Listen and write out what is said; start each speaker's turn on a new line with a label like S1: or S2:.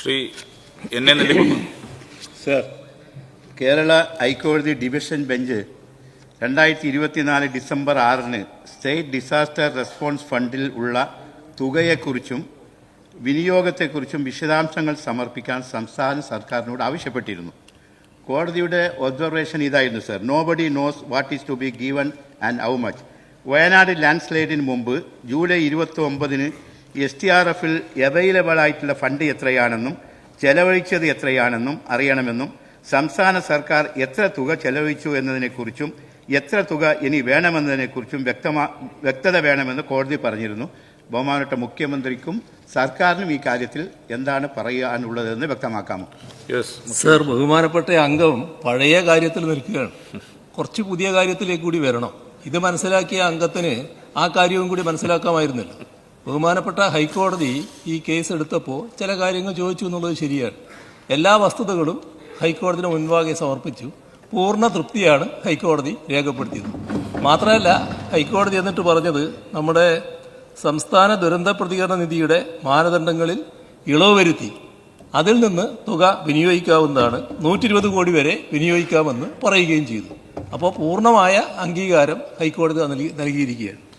S1: Shri N A Nellikkunnu
S2: sir Kerala ഹൈക്കോടതി division bench രണ്ടായിരത്തി ഇരുപത്തിനാല് ഡിസംബർ ആറിന് സ്റ്റേറ്റ് ഡിസാസ്റ്റർ റെസ്പോൺസ് ഫണ്ടിൽ ഉള്ള തുകയെക്കുറിച്ചും വിനിയോഗത്തെക്കുറിച്ചും വിശദാംശങ്ങൾ സമർപ്പിക്കാൻ സംസ്ഥാന സർക്കാരിനോട് ആവശ്യപ്പെട്ടിരുന്നു. കോടതിയുടെ ഒബ്സർവേഷൻ ഇതായിരുന്നു sir nobody knows what is to be given and how much Wayanad land സ്ലൈഡിന് മുമ്പ് ജൂലൈ ഇരുപത്തി ഒമ്പതിന് എസ് ടി ആർ എഫിൽ അവൈലബിൾ ആയിട്ടുള്ള ഫണ്ട് എത്രയാണെന്നും ചെലവഴിച്ചത് എത്രയാണെന്നും അറിയണമെന്നും സംസ്ഥാന സർക്കാർ എത്ര തുക ചെലവഴിച്ചു എന്നതിനെക്കുറിച്ചും എത്ര തുക ഇനി വേണമെന്നതിനെക്കുറിച്ചും വ്യക്തമാ വ്യക്തത വേണമെന്ന് കോടതി പറഞ്ഞിരുന്നു. ബഹുമാനപ്പെട്ട മുഖ്യമന്ത്രിക്കും സർക്കാരിനും ഈ കാര്യത്തിൽ എന്താണ് പറയാനുള്ളതെന്ന് വ്യക്തമാക്കാമോ
S1: യെസ്.
S3: സർ ബഹുമാനപ്പെട്ട അംഗം പഴയ കാര്യത്തിൽ നിൽക്കുകയാണ്. കുറച്ച് പുതിയ കാര്യത്തിലേക്ക് കൂടി വരണം. ഇത് മനസ്സിലാക്കിയ അംഗത്തിന് ആ കാര്യവും കൂടി മനസ്സിലാക്കാമായിരുന്നില്ല. ബഹുമാനപ്പെട്ട ഹൈക്കോടതി ഈ കേസ് എടുത്തപ്പോൾ ചില കാര്യങ്ങൾ ചോദിച്ചു എന്നുള്ളത് ശരിയാണ്. എല്ലാ വസ്തുതകളും ഹൈക്കോടതിയുടെ മുൻപാകെ സമർപ്പിച്ചു. പൂർണ തൃപ്തിയാണ് ഹൈക്കോടതി രേഖപ്പെടുത്തിയത്. മാത്രമല്ല ഹൈക്കോടതി എന്നിട്ട് പറഞ്ഞത് നമ്മുടെ സംസ്ഥാന ദുരന്ത പ്രതികരണ നിധിയുടെ മാനദണ്ഡങ്ങളിൽ ഇളവ് വരുത്തി. അതിൽ നിന്ന് തുക വിനിയോഗിക്കാവുന്നതാണ്. നൂറ്റി ഇരുപത് കോടി വരെ വിനിയോഗിക്കാമെന്ന് പറയുകയും ചെയ്തു. അപ്പോൾ പൂർണമായ അംഗീകാരം ഹൈക്കോടതി നൽകി നൽകിയിരിക്കുകയാണ്.